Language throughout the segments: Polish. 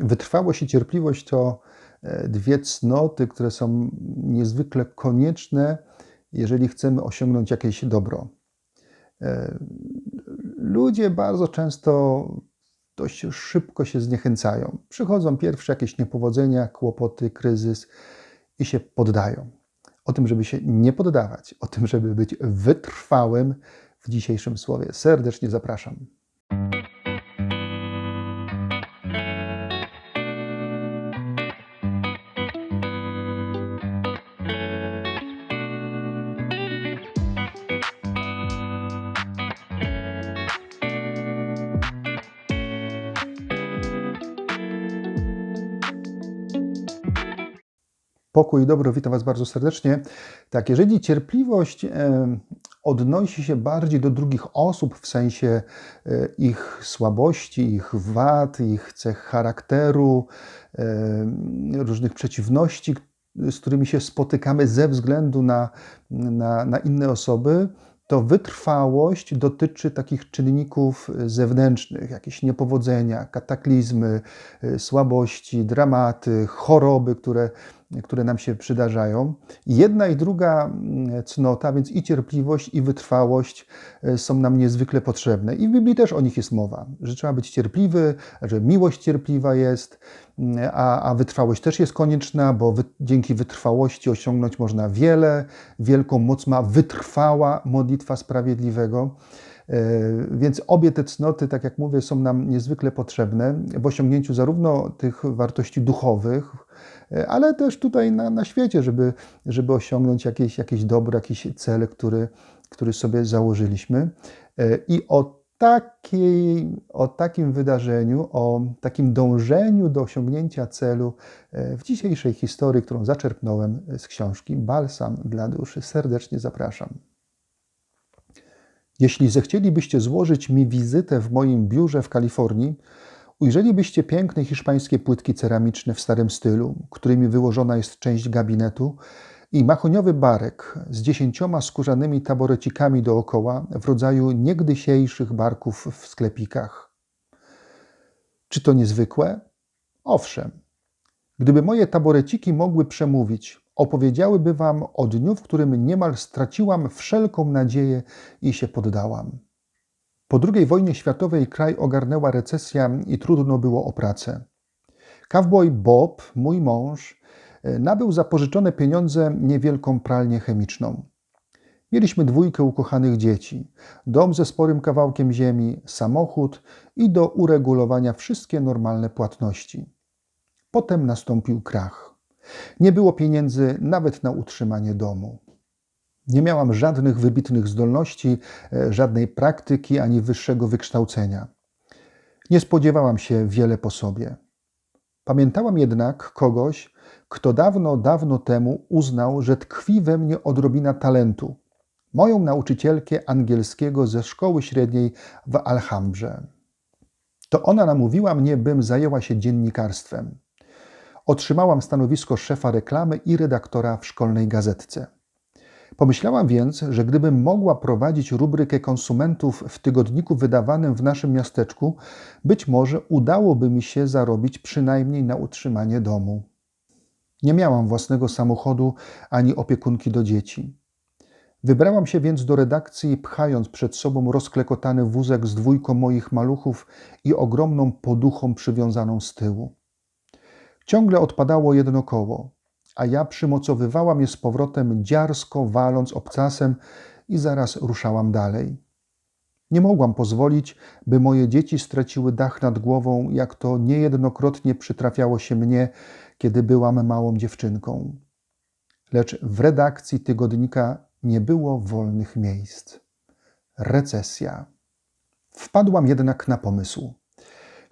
Wytrwałość i cierpliwość to e, dwie cnoty, które są niezwykle konieczne, jeżeli chcemy osiągnąć jakieś dobro. E, ludzie bardzo często dość szybko się zniechęcają. Przychodzą pierwsze jakieś niepowodzenia, kłopoty, kryzys i się poddają. O tym, żeby się nie poddawać, o tym, żeby być wytrwałym w dzisiejszym słowie. Serdecznie zapraszam. Pokój i dobro, witam Was bardzo serdecznie. Tak, jeżeli cierpliwość e, odnosi się bardziej do drugich osób w sensie e, ich słabości, ich wad, ich cech charakteru, e, różnych przeciwności, z którymi się spotykamy ze względu na, na, na inne osoby, to wytrwałość dotyczy takich czynników zewnętrznych, jakieś niepowodzenia, kataklizmy, słabości, dramaty, choroby, które które nam się przydarzają. Jedna i druga mm, cnota, więc i cierpliwość, i wytrwałość e, są nam niezwykle potrzebne. I w Biblii też o nich jest mowa, że trzeba być cierpliwy, że miłość cierpliwa jest, mm, a, a wytrwałość też jest konieczna, bo wy, dzięki wytrwałości osiągnąć można wiele. Wielką moc ma wytrwała modlitwa sprawiedliwego. E, więc obie te cnoty, tak jak mówię, są nam niezwykle potrzebne w osiągnięciu zarówno tych wartości duchowych, e, ale też tutaj na, na świecie, żeby, żeby osiągnąć jakieś, jakieś dobro, jakiś cel, który, który sobie założyliśmy. E, I o, takiej, o takim wydarzeniu, o takim dążeniu do osiągnięcia celu w dzisiejszej historii, którą zaczerpnąłem z książki Balsam dla duszy, serdecznie zapraszam. Jeśli zechcielibyście złożyć mi wizytę w moim biurze w Kalifornii, ujrzelibyście piękne hiszpańskie płytki ceramiczne w starym stylu, którymi wyłożona jest część gabinetu, i mahoniowy barek z dziesięcioma skórzanymi taborecikami dookoła w rodzaju niegdysiejszych barków w sklepikach. Czy to niezwykłe? Owszem. Gdyby moje taboreciki mogły przemówić, opowiedziałyby wam o dniu, w którym niemal straciłam wszelką nadzieję i się poddałam. Po II wojnie światowej kraj ogarnęła recesja i trudno było o pracę. Cowboy Bob, mój mąż, e, nabył za pożyczone pieniądze niewielką pralnię chemiczną. Mieliśmy dwójkę ukochanych dzieci, dom ze sporym kawałkiem ziemi, samochód i do uregulowania wszystkie normalne płatności. Potem nastąpił krach. Nie było pieniędzy nawet na utrzymanie domu. Nie miałam żadnych wybitnych zdolności, e, żadnej praktyki ani wyższego wykształcenia. Nie spodziewałam się wiele po sobie. Pamiętałam jednak kogoś, kto dawno, dawno temu uznał, że tkwi we mnie odrobina talentu. Moją nauczycielkę angielskiego ze szkoły średniej w Alhambrze. To ona namówiła mnie, bym zajęła się dziennikarstwem. Otrzymałam stanowisko szefa reklamy i redaktora w szkolnej gazetce. Pomyślałam więc, że gdybym mogła prowadzić rubrykę konsumentów w tygodniku wydawanym w naszym miasteczku, być może udałoby mi się zarobić przynajmniej na utrzymanie domu. Nie miałam własnego samochodu ani opiekunki do dzieci. Wybrałam się więc do redakcji, pchając przed sobą rozklekotany wózek z dwójką moich maluchów i ogromną poduchą przywiązaną z tyłu. Ciągle odpadało jedno koło, a ja przymocowywałam je z powrotem dziarsko, waląc obcasem i zaraz ruszałam dalej. Nie mogłam pozwolić, by moje dzieci straciły dach nad głową, jak to niejednokrotnie przytrafiało się mnie, kiedy byłam małą dziewczynką. Lecz w redakcji tygodnika nie było wolnych miejsc. Recesja. Wpadłam jednak na pomysł.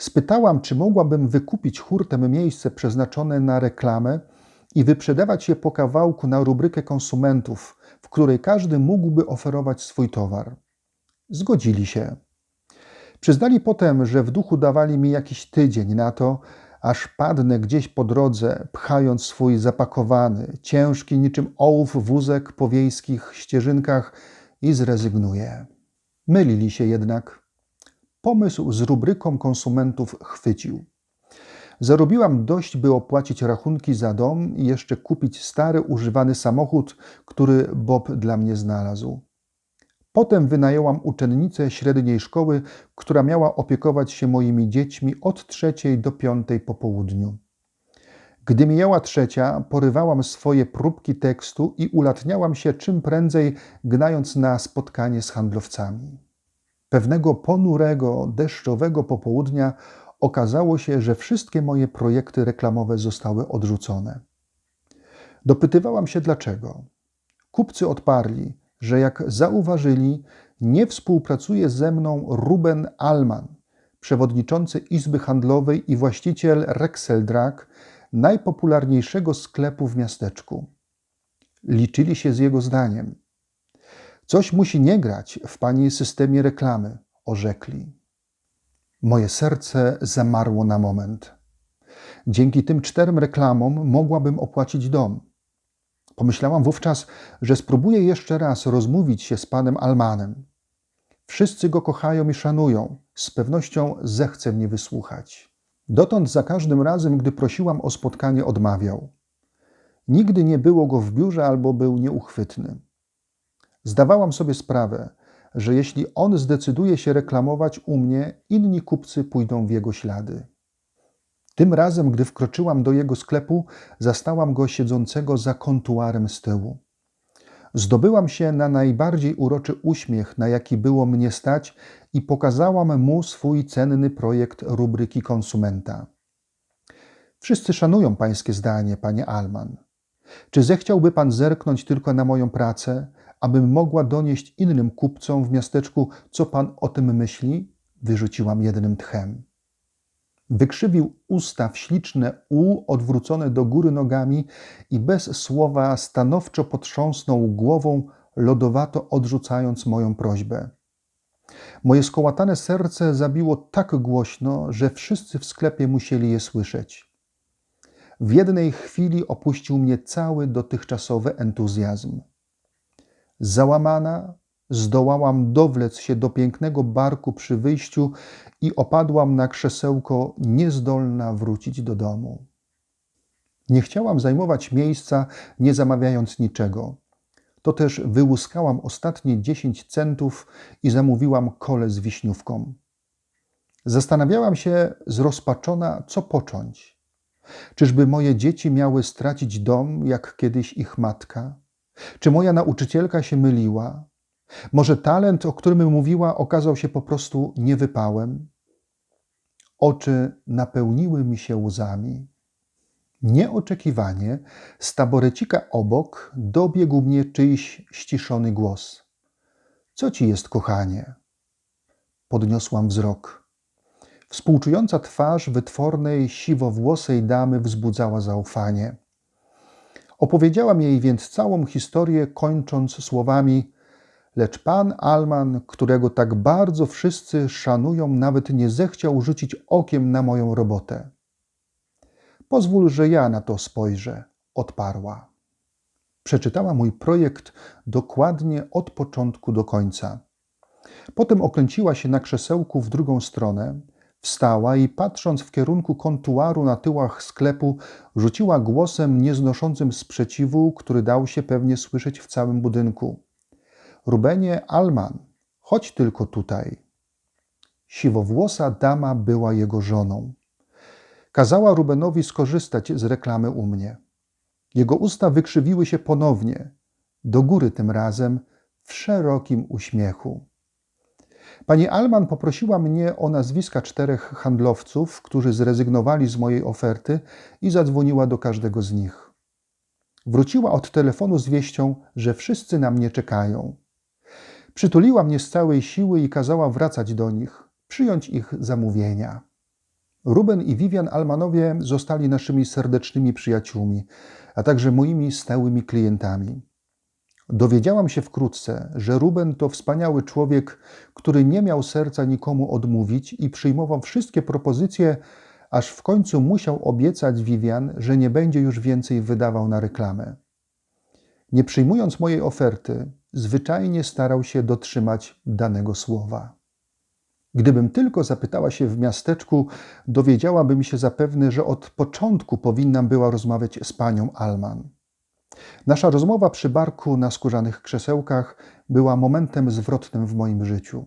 Spytałam, czy mogłabym wykupić hurtem miejsce przeznaczone na reklamę i wyprzedawać je po kawałku na rubrykę konsumentów, w której każdy mógłby oferować swój towar. Zgodzili się. Przyznali potem, że w duchu dawali mi jakiś tydzień na to, aż padnę gdzieś po drodze, pchając swój zapakowany, ciężki niczym ołów wózek po wiejskich ścieżynkach i zrezygnuję. Mylili się jednak pomysł z rubryką konsumentów chwycił. Zarobiłam dość, by opłacić rachunki za dom i jeszcze kupić stary, używany samochód, który Bob dla mnie znalazł. Potem wynajęłam uczennicę średniej szkoły, która miała opiekować się moimi dziećmi od trzeciej do piątej po południu. Gdy mijała trzecia, porywałam swoje próbki tekstu i ulatniałam się czym prędzej, gnając na spotkanie z handlowcami. Pewnego ponurego, deszczowego popołudnia okazało się, że wszystkie moje projekty reklamowe zostały odrzucone. Dopytywałam się dlaczego. Kupcy odparli, że jak zauważyli, nie współpracuje ze mną Ruben Alman, przewodniczący Izby Handlowej i właściciel Rexeldrag, najpopularniejszego sklepu w miasteczku. Liczyli się z jego zdaniem. Coś musi nie grać w pani systemie reklamy, orzekli. Moje serce zamarło na moment. Dzięki tym czterem reklamom mogłabym opłacić dom. Pomyślałam wówczas, że spróbuję jeszcze raz rozmówić się z panem Almanem. Wszyscy go kochają i szanują, z pewnością zechce mnie wysłuchać. Dotąd za każdym razem, gdy prosiłam o spotkanie, odmawiał. Nigdy nie było go w biurze albo był nieuchwytny. Zdawałam sobie sprawę, że jeśli on zdecyduje się reklamować u mnie, inni kupcy pójdą w jego ślady. Tym razem, gdy wkroczyłam do jego sklepu, zastałam go siedzącego za kontuarem z tyłu. Zdobyłam się na najbardziej uroczy uśmiech, na jaki było mnie stać, i pokazałam mu swój cenny projekt rubryki konsumenta. Wszyscy szanują pańskie zdanie, panie Alman. Czy zechciałby pan zerknąć tylko na moją pracę, abym mogła donieść innym kupcom w miasteczku, co pan o tym myśli? Wyrzuciłam jednym tchem. Wykrzywił usta w śliczne U odwrócone do góry nogami i bez słowa stanowczo potrząsnął głową, lodowato odrzucając moją prośbę. Moje skołatane serce zabiło tak głośno, że wszyscy w sklepie musieli je słyszeć. W jednej chwili opuścił mnie cały dotychczasowy entuzjazm. Załamana, zdołałam dowlec się do pięknego barku przy wyjściu i opadłam na krzesełko, niezdolna wrócić do domu. Nie chciałam zajmować miejsca, nie zamawiając niczego. To też wyłuskałam ostatnie dziesięć centów i zamówiłam kole z wiśniówką. Zastanawiałam się zrozpaczona, co począć. Czyżby moje dzieci miały stracić dom, jak kiedyś ich matka? Czy moja nauczycielka się myliła? Może talent, o którym mówiła, okazał się po prostu niewypałem? Oczy napełniły mi się łzami. Nieoczekiwanie z taborecika obok dobiegł mnie czyjś ściszony głos. Co ci jest, kochanie? Podniosłam wzrok. Współczująca twarz wytwornej, siwowłosej damy wzbudzała zaufanie. Opowiedziałam jej więc całą historię, kończąc słowami: Lecz pan Alman, którego tak bardzo wszyscy szanują, nawet nie zechciał rzucić okiem na moją robotę. Pozwól, że ja na to spojrzę, odparła. Przeczytała mój projekt dokładnie od początku do końca. Potem okręciła się na krzesełku w drugą stronę, wstała i patrząc w kierunku kontuaru na tyłach sklepu, rzuciła głosem nieznoszącym sprzeciwu, który dał się pewnie słyszeć w całym budynku. Rubenie Alman, chodź tylko tutaj. Siwowłosa dama była jego żoną. Kazała Rubenowi skorzystać z reklamy u mnie. Jego usta wykrzywiły się ponownie, do góry tym razem, w szerokim uśmiechu. Pani Alman poprosiła mnie o nazwiska czterech handlowców, którzy zrezygnowali z mojej oferty i zadzwoniła do każdego z nich. Wróciła od telefonu z wieścią, że wszyscy na mnie czekają. Przytuliła mnie z całej siły i kazała wracać do nich, przyjąć ich zamówienia. Ruben i Vivian Almanowie zostali naszymi serdecznymi przyjaciółmi, a także moimi stałymi klientami. Dowiedziałam się wkrótce, że Ruben to wspaniały człowiek, który nie miał serca nikomu odmówić i przyjmował wszystkie propozycje, aż w końcu musiał obiecać Vivian, że nie będzie już więcej wydawał na reklamę. Nie przyjmując mojej oferty, zwyczajnie starał się dotrzymać danego słowa. Gdybym tylko zapytała się w miasteczku, dowiedziałabym się zapewne, że od początku powinnam była rozmawiać z panią Alman. Nasza rozmowa przy barku na skórzanych krzesełkach była momentem zwrotnym w moim życiu.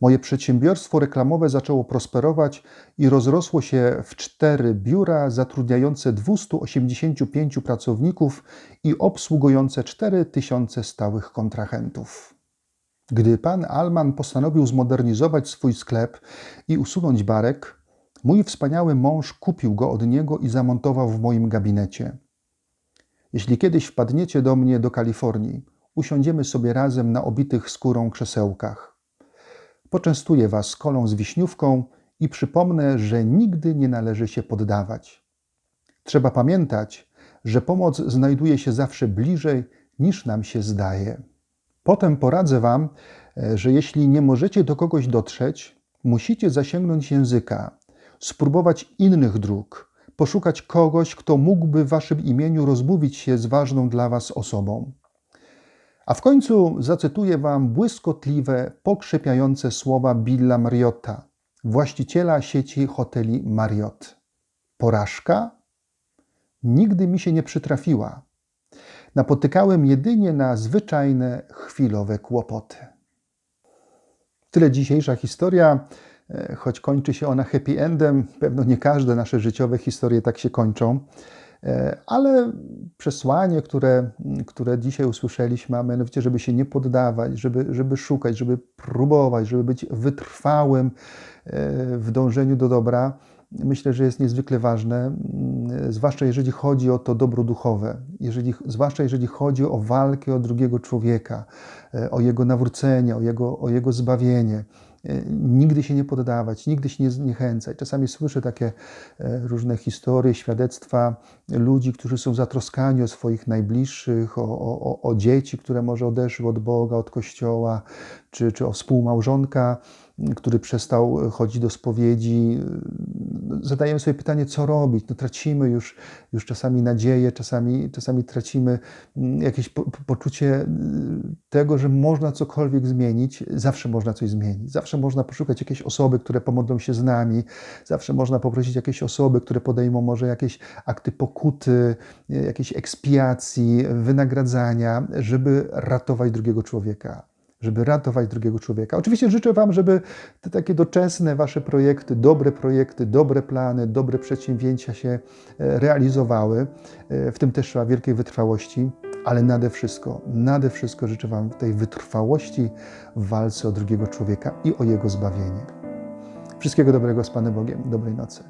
Moje przedsiębiorstwo reklamowe zaczęło prosperować i rozrosło się w cztery biura zatrudniające 285 pracowników i obsługujące 4000 stałych kontrahentów. Gdy pan Alman postanowił zmodernizować swój sklep i usunąć barek, mój wspaniały mąż kupił go od niego i zamontował w moim gabinecie. Jeśli kiedyś wpadniecie do mnie do Kalifornii, usiądziemy sobie razem na obitych skórą krzesełkach. Poczęstuję Was kolą z wiśniówką i przypomnę, że nigdy nie należy się poddawać. Trzeba pamiętać, że pomoc znajduje się zawsze bliżej niż nam się zdaje. Potem poradzę Wam, e, że jeśli nie możecie do kogoś dotrzeć, musicie zasięgnąć języka, spróbować innych dróg, poszukać kogoś, kto mógłby w Waszym imieniu rozmówić się z ważną dla Was osobą. A w końcu zacytuję Wam błyskotliwe, pokrzepiające słowa Billa Marriotta, właściciela sieci hoteli Marriott. Porażka nigdy mi się nie przytrafiła. Napotykałem jedynie na zwyczajne, chwilowe kłopoty. Tyle dzisiejsza historia, choć kończy się ona happy endem. Pewno nie każde nasze życiowe historie tak się kończą. E, ale przesłanie, które, które dzisiaj usłyszeliśmy, a mianowicie, żeby się nie poddawać, żeby, żeby szukać, żeby próbować, żeby być wytrwałym e, w dążeniu do dobra, myślę, że jest niezwykle ważne, zwłaszcza jeżeli chodzi o to dobro duchowe, jeżeli, zwłaszcza jeżeli chodzi o walkę o drugiego człowieka, e, o jego nawrócenie, o jego, o jego zbawienie. E, nigdy się nie poddawać, nigdy się nie zniechęcać. Czasami słyszę takie e, różne historie, świadectwa ludzi, którzy są zatroskani o swoich najbliższych, o, o, o dzieci, które może odeszły od Boga, od Kościoła, czy, czy o współmałżonka, który przestał chodzić do spowiedzi. Zadajemy sobie pytanie, co robić. No, tracimy już, już czasami nadzieję, czasami, czasami tracimy mm, jakieś po, poczucie y, tego, że można cokolwiek zmienić. Zawsze można coś zmienić. Zawsze można poszukać jakiejś osoby, które pomogą się z nami. Zawsze można poprosić jakieś osoby, które podejmą może jakieś akty pokuty, jakiejś ekspiacji, wynagradzania, żeby ratować drugiego człowieka żeby ratować drugiego człowieka. Oczywiście życzę Wam, żeby te takie doczesne Wasze projekty, dobre projekty, dobre plany, dobre przedsięwzięcia się e, realizowały. E, w tym też trzeba wielkiej wytrwałości, ale nade wszystko, nade wszystko życzę Wam tej wytrwałości w walce o drugiego człowieka i o jego zbawienie. Wszystkiego dobrego z Panem Bogiem. Dobrej nocy.